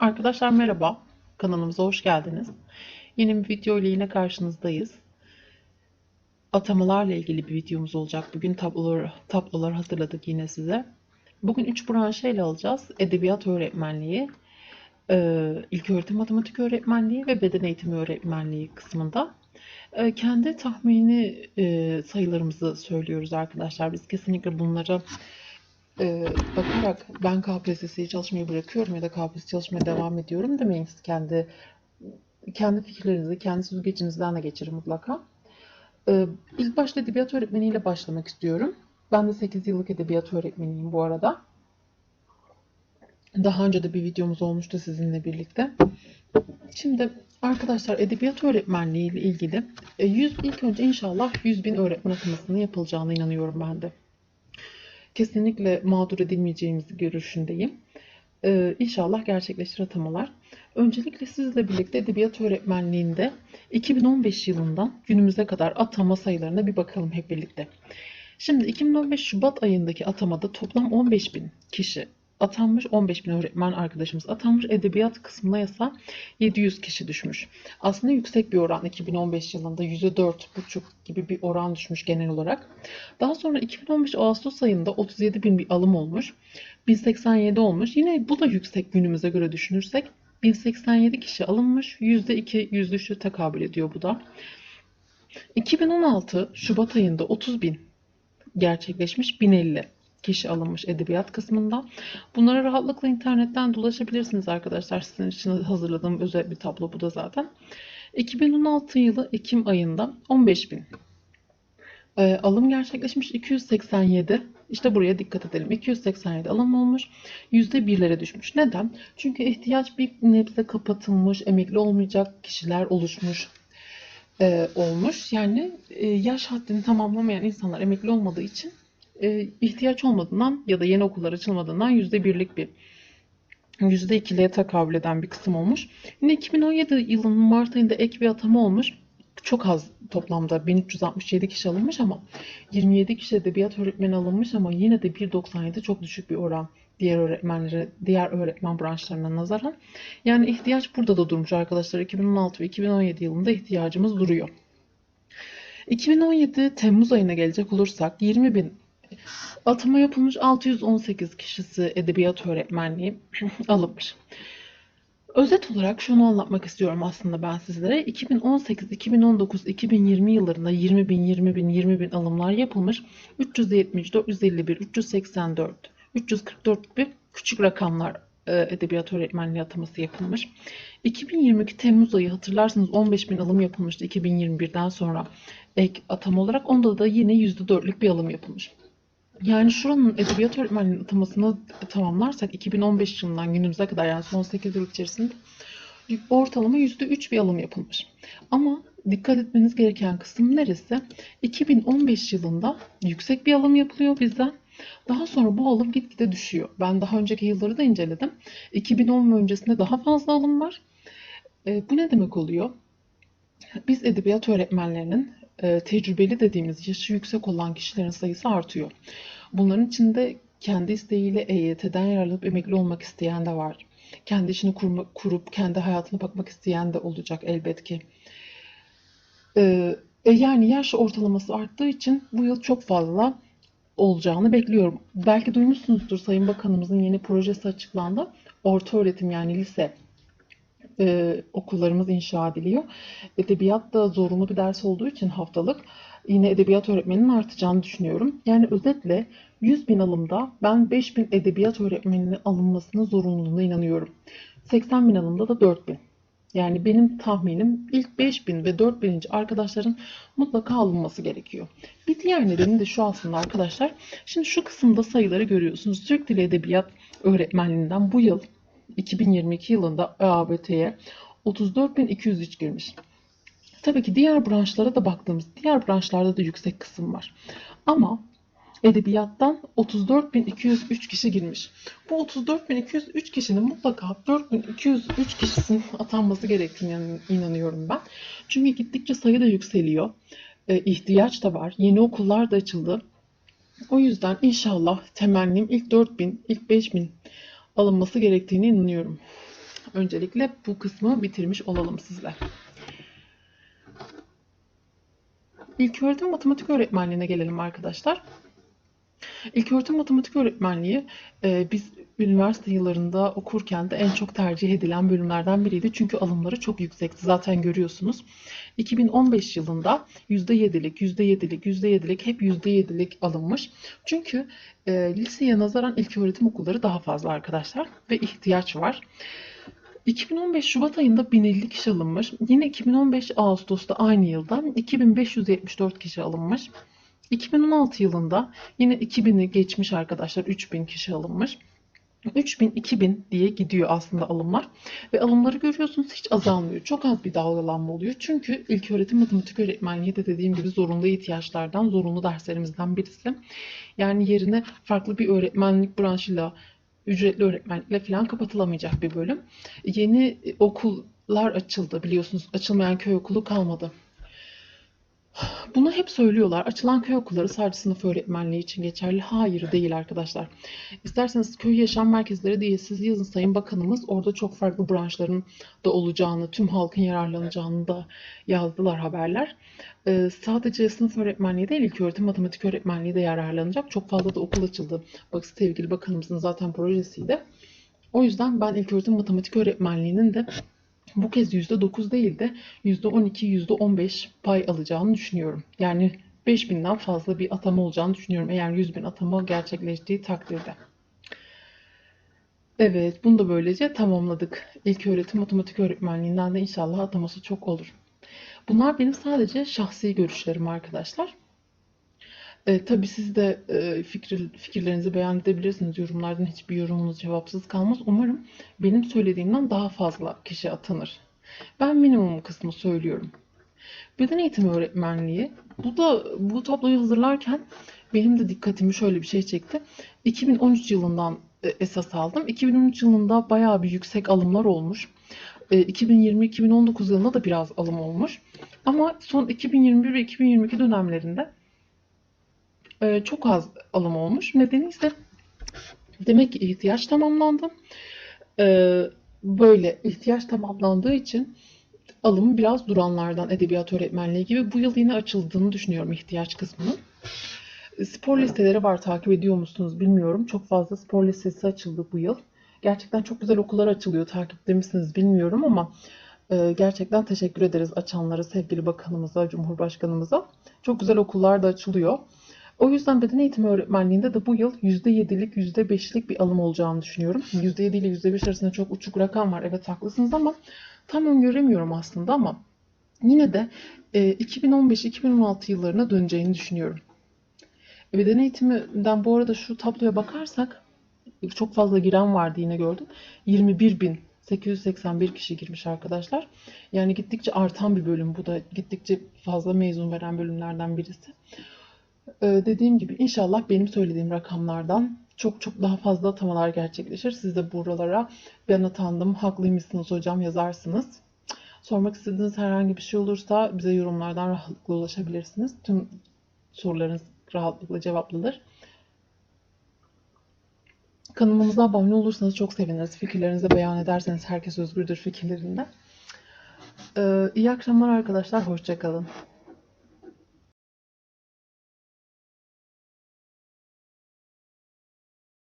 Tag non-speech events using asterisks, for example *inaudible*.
Arkadaşlar merhaba. Kanalımıza hoş geldiniz. Yeni bir video ile yine karşınızdayız. Atamalarla ilgili bir videomuz olacak. Bugün tablolar, tablolar hazırladık yine size. Bugün 3 branşı ele alacağız. Edebiyat öğretmenliği, e, ilköğretim matematik öğretmenliği ve beden eğitimi öğretmenliği kısmında. E, Kendi tahmini e, sayılarımızı söylüyoruz arkadaşlar. Biz kesinlikle bunları e, bakarak ben KPSS'yi çalışmayı bırakıyorum ya da KPSS çalışmaya devam ediyorum demeyin siz kendi kendi fikirlerinizi, kendi süzgecinizden de geçirin mutlaka. E, ilk başta edebiyat öğretmeniyle başlamak istiyorum. Ben de 8 yıllık edebiyat öğretmeniyim bu arada. Daha önce de bir videomuz olmuştu sizinle birlikte. Şimdi arkadaşlar edebiyat öğretmenliği ile ilgili e, 100, ilk önce inşallah 100 bin öğretmen atamasının yapılacağına inanıyorum ben de kesinlikle mağdur edilmeyeceğimiz görüşündeyim. Ee, inşallah gerçekleşir atamalar. Öncelikle sizle birlikte edebiyat öğretmenliğinde 2015 yılından günümüze kadar atama sayılarına bir bakalım hep birlikte. Şimdi 2015 Şubat ayındaki atamada toplam 15 bin kişi atanmış, 15 bin öğretmen arkadaşımız atanmış. Edebiyat kısmına ise 700 kişi düşmüş. Aslında yüksek bir oran 2015 yılında %4,5 gibi bir oran düşmüş genel olarak. Daha sonra 2015 Ağustos ayında 37 bin bir alım olmuş. 1087 olmuş. Yine bu da yüksek günümüze göre düşünürsek 1087 kişi alınmış. %2 yüz düşü tekabül ediyor bu da. 2016 Şubat ayında 30 bin gerçekleşmiş 1050 kişi alınmış edebiyat kısmında. Bunlara rahatlıkla internetten dolaşabilirsiniz arkadaşlar. Sizin için hazırladığım özel bir tablo bu da zaten. 2016 yılı Ekim ayında 15 bin e, alım gerçekleşmiş 287 işte buraya dikkat edelim 287 alım olmuş %1'lere düşmüş neden çünkü ihtiyaç bir nebze kapatılmış emekli olmayacak kişiler oluşmuş e, olmuş yani e, yaş haddini tamamlamayan insanlar emekli olmadığı için e, ihtiyaç olmadığından ya da yeni okullar açılmadığından %1'lik bir %2'liğe tekabül eden bir kısım olmuş. Yine 2017 yılının Mart ayında ek bir atama olmuş. Çok az toplamda 1367 kişi alınmış ama 27 kişi edebiyat öğretmeni alınmış ama yine de 1.97 çok düşük bir oran diğer öğretmenlere, diğer öğretmen branşlarına nazaran. Yani ihtiyaç burada da durmuş arkadaşlar. 2016 ve 2017 yılında ihtiyacımız duruyor. 2017 Temmuz ayına gelecek olursak 20 bin atama yapılmış 618 kişisi edebiyat öğretmenliği *clears throat* alınmış. Özet olarak şunu anlatmak istiyorum aslında ben sizlere. 2018, 2019, 2020 yıllarında 20 bin, 20 bin, 20 bin alımlar yapılmış. 370, 451, 384, 344 gibi küçük rakamlar e, edebiyat öğretmenliği ataması yapılmış. 2022 Temmuz ayı hatırlarsınız 15 bin alım yapılmıştı 2021'den sonra ek atama olarak. Onda da yine %4'lük bir alım yapılmış. Yani şuranın edebiyat öğretmenliğinin atamasını tamamlarsak 2015 yılından günümüze kadar yani son 8 yıl içerisinde ortalama %3 bir alım yapılmış. Ama dikkat etmeniz gereken kısım neresi? 2015 yılında yüksek bir alım yapılıyor bizden. Daha sonra bu alım gitgide düşüyor. Ben daha önceki yılları da inceledim. 2010 ve öncesinde daha fazla alım var. E, bu ne demek oluyor? Biz edebiyat öğretmenlerinin tecrübeli dediğimiz yaşı yüksek olan kişilerin sayısı artıyor. Bunların içinde kendi isteğiyle EYT'den yararlanıp emekli olmak isteyen de var. Kendi işini kurma, kurup kendi hayatına bakmak isteyen de olacak elbet ki. Ee, yani yaş ortalaması arttığı için bu yıl çok fazla olacağını bekliyorum. Belki duymuşsunuzdur Sayın Bakanımızın yeni projesi açıklandı. Orta öğretim yani lise e, okullarımız inşa ediliyor. Edebiyat da zorunlu bir ders olduğu için haftalık yine edebiyat öğretmeninin artacağını düşünüyorum. Yani özetle 100 bin alımda ben 5 bin edebiyat öğretmeninin alınmasının zorunluluğuna inanıyorum. 80 bin alımda da 4 bin. Yani benim tahminim ilk 5000 ve 4000. arkadaşların mutlaka alınması gerekiyor. Bir diğer nedeni de şu aslında arkadaşlar. Şimdi şu kısımda sayıları görüyorsunuz. Türk Dili Edebiyat öğretmenliğinden bu yıl 2022 yılında ÖABT'ye 34.203 girmiş. Tabii ki diğer branşlara da baktığımız diğer branşlarda da yüksek kısım var. Ama edebiyattan 34.203 kişi girmiş. Bu 34.203 kişinin mutlaka 4.203 kişisinin *laughs* atanması gerektiğine inanıyorum ben. Çünkü gittikçe sayı da yükseliyor. E, ihtiyaç da var. Yeni okullar da açıldı. O yüzden inşallah temennim ilk 4000, ilk 5000 alınması gerektiğine inanıyorum. Öncelikle bu kısmı bitirmiş olalım sizle. İlköğretim matematik öğretmenliğine gelelim arkadaşlar. İlköğretim matematik öğretmenliği e, biz üniversite yıllarında okurken de en çok tercih edilen bölümlerden biriydi. Çünkü alımları çok yüksekti. Zaten görüyorsunuz. 2015 yılında %7'lik, %7'lik, %7'lik hep %7'lik alınmış. Çünkü e, liseye nazaran ilköğretim okulları daha fazla arkadaşlar ve ihtiyaç var. 2015 Şubat ayında 1050 kişi alınmış. Yine 2015 Ağustos'ta aynı yılda 2574 kişi alınmış. 2016 yılında yine 2000'i geçmiş arkadaşlar 3000 kişi alınmış. 3000 2000 diye gidiyor aslında alımlar ve alımları görüyorsunuz hiç azalmıyor. Çok az bir dalgalanma oluyor. Çünkü ilköğretim matematik öğretmenliği de dediğim gibi zorunlu ihtiyaçlardan, zorunlu derslerimizden birisi. Yani yerine farklı bir öğretmenlik branşıyla ücretli öğretmenlikle falan kapatılamayacak bir bölüm. Yeni okullar açıldı biliyorsunuz. Açılmayan köy okulu kalmadı. Bunu hep söylüyorlar. Açılan köy okulları sadece sınıf öğretmenliği için geçerli. Hayır değil arkadaşlar. İsterseniz köy yaşam merkezleri diye siz yazın Sayın Bakanımız. Orada çok farklı branşların da olacağını, tüm halkın yararlanacağını da yazdılar haberler. Ee, sadece sınıf öğretmenliği değil, ilköğretim matematik öğretmenliği de yararlanacak. Çok fazla da okul açıldı. Bak sevgili bakanımızın zaten projesiydi. O yüzden ben ilköğretim matematik öğretmenliğinin de bu kez %9 değil de %12, %15 pay alacağını düşünüyorum. Yani 5000'den fazla bir atama olacağını düşünüyorum eğer 100 bin atama gerçekleştiği takdirde. Evet, bunu da böylece tamamladık. İlköğretim matematik öğretmenliğinden de inşallah ataması çok olur. Bunlar benim sadece şahsi görüşlerim arkadaşlar. E, tabii siz de e, fikir, fikirlerinizi beyan edebilirsiniz. Yorumlardan hiçbir yorumunuz cevapsız kalmaz. Umarım benim söylediğimden daha fazla kişi atanır. Ben minimum kısmı söylüyorum. Beden eğitimi öğretmenliği. Bu da bu tabloyu hazırlarken benim de dikkatimi şöyle bir şey çekti. 2013 yılından e, esas aldım. 2013 yılında bayağı bir yüksek alımlar olmuş. 2020-2019 e, yılında da biraz alım olmuş. Ama son 2021 ve 2022 dönemlerinde e, çok az alım olmuş. Nedeni ise demek ki ihtiyaç tamamlandı. E, böyle ihtiyaç tamamlandığı için alımı biraz duranlardan edebiyat öğretmenliği gibi bu yıl yine açıldığını düşünüyorum ihtiyaç kısmının. Spor listeleri var takip ediyor musunuz bilmiyorum. Çok fazla spor listesi açıldı bu yıl. Gerçekten çok güzel okullar açılıyor. Takipte misiniz bilmiyorum ama e, gerçekten teşekkür ederiz açanlara, sevgili bakanımıza, cumhurbaşkanımıza. Çok güzel okullar da açılıyor. O yüzden beden eğitimi öğretmenliğinde de bu yıl %7'lik, %5'lik bir alım olacağını düşünüyorum. %7 ile %5 arasında çok uçuk rakam var. Evet haklısınız ama tam öngöremiyorum aslında ama yine de 2015-2016 e, yıllarına döneceğini düşünüyorum. Beden eğitiminden bu arada şu tabloya bakarsak çok fazla giren vardı yine gördüm. 21 bin 881 kişi girmiş arkadaşlar. Yani gittikçe artan bir bölüm. Bu da gittikçe fazla mezun veren bölümlerden birisi. Ee, dediğim gibi inşallah benim söylediğim rakamlardan çok çok daha fazla atamalar gerçekleşir. Siz de buralara ben atandım, haklıymışsınız hocam yazarsınız. Sormak istediğiniz herhangi bir şey olursa bize yorumlardan rahatlıkla ulaşabilirsiniz. Tüm sorularınız rahatlıkla cevaplanır. Kanalımıza abone olursanız çok seviniriz. Fikirlerinizi beyan ederseniz herkes özgürdür fikirlerinde. Ee, iyi akşamlar arkadaşlar. Hoşçakalın.